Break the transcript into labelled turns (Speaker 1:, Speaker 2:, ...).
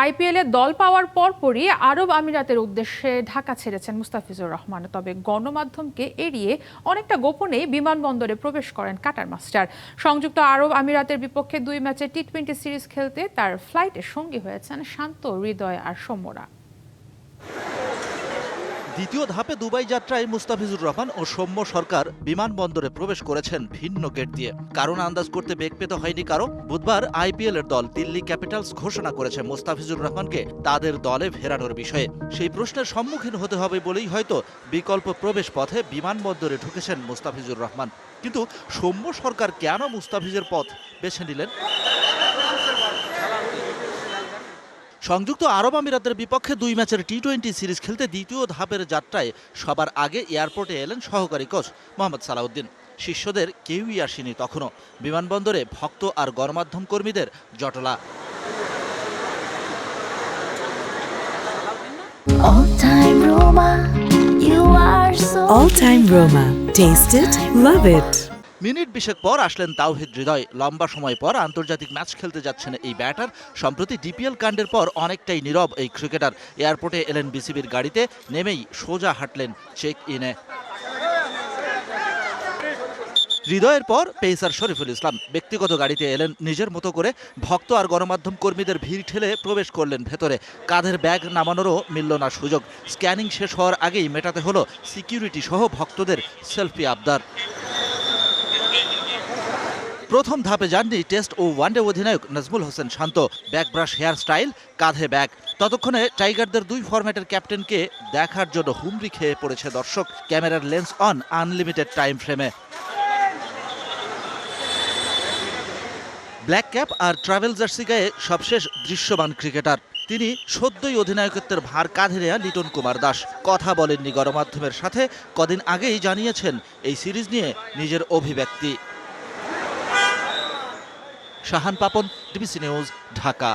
Speaker 1: আইপিএলে দল পাওয়ার পরপরই আরব আমিরাতের উদ্দেশ্যে ঢাকা ছেড়েছেন মুস্তাফিজুর রহমান। তবে গণমাধ্যমকে এড়িয়ে অনেকটা গোপনে বিমানবন্দরে প্রবেশ করেন কাটার মাস্টার। সংযুক্ত আরব আমিরাতের বিপক্ষে দুই ম্যাচে টি টোয়েন্টি সিরিজ খেলতে তার ফ্লাইটে সঙ্গী হয়েছেন শান্ত হৃদয় আর সৌম্যরা।
Speaker 2: দ্বিতীয় ধাপে দুবাই যাত্রায় মুস্তাফিজুর রহমান ও সৌম্য সরকার বিমানবন্দরে প্রবেশ করেছেন ভিন্ন গেট দিয়ে। কারণ আন্দাজ করতে বেগ পেতে হয়নি কারও। বুধবার আইপিএল এর দল দিল্লি ক্যাপিটালস ঘোষণা করেছে মুস্তাফিজুর রহমানকে তাদের দলে ফেরানোর বিষয়ে। সেই প্রশ্নের সম্মুখীন হতে হবে বলেই হয়তো বিকল্প প্রবেশ পথে বিমানবন্দরে ঢুকেছেন মুস্তাফিজুর রহমান। কিন্তু সৌম্য সরকার কেন মুস্তাফিজের পথ বেছে নিলেন? সংযুক্ত আরব আমিরাতের বিপক্ষে দুই ম্যাচের টি টোয়েন্টি সিরিজ খেলতে দ্বিতীয় ধাপের যাত্রায় সবার আগে এয়ারপোর্টে এলেন সহকারী কোচ মোহাম্মদ সালাউদ্দিন শিষ্যদের কেউই আসেনি তখনও বিমানবন্দরে ভক্ত আর গণমাধ্যম কর্মীদের জটলা
Speaker 3: All time Roma, you are so
Speaker 4: All Time Roma. Taste it, love it.
Speaker 2: Minute বিশেক পর আসলেন তাওহিদ হৃদয়। লম্বা সময় পর আন্তর্জাতিক ম্যাচ খেলতে যাচ্ছেন এই ব্যাটার। সম্প্রতি ডিপিএল কাণ্ডের পর অনেকটাই নীরব এই ক্রিকেটার। এয়ারপোর্টে এলেন বিসিবির গাড়িতে, নেমেই সোজা হাঁটলেন চেক ইনে। হৃদয়ের পর পেসার শরীফুল ইসলাম। ব্যক্তিগত গাড়িতে এলেন নিজের মতো করে। ভক্ত আর গণমাধ্যম কর্মীদের ভিড় ঠেলে প্রবেশ করলেন ভেতরে। কাঁধের ব্যাগ নামানোরও মিলল না সুযোগ। স্ক্যানিং শেষ হওয়ার আগেই মেটাতে হলো সিকিউরিটি সহ ভক্তদের সেলফি আবদার। প্রথম ধাপে যাননি টেস্ট ও ওয়ানডে অধিনায়ক Najmul Hossain Shanto. Back brush hair style, কাঁধে ব্যাগ। ততক্ষণে টাইগারদের দুই ফরম্যাটের ক্যাপ্টেনকে দেখার জন্য হুমড়ি খেয়ে পড়েছে দর্শক। ক্যামেরার লেন্স অন, আনলিমিটেড টাইম ফ্রেমে। ব্ল্যাক ক্যাপ আর ট্রাভেল জার্সি গায়ে সবশেষ দৃশ্যমান ক্রিকেটার। তিনি সদ্যই অধিনায়কত্বের ভার কাঁধে নেয়া লিটন কুমার দাস। কথা বলেননি গণমাধ্যমের সাথে, কদিন আগেই জানিয়েছেন, এই সিরিজ নিয়ে নিজের অভিব্যক্তি। Shahan Papon DBC news Dhaka.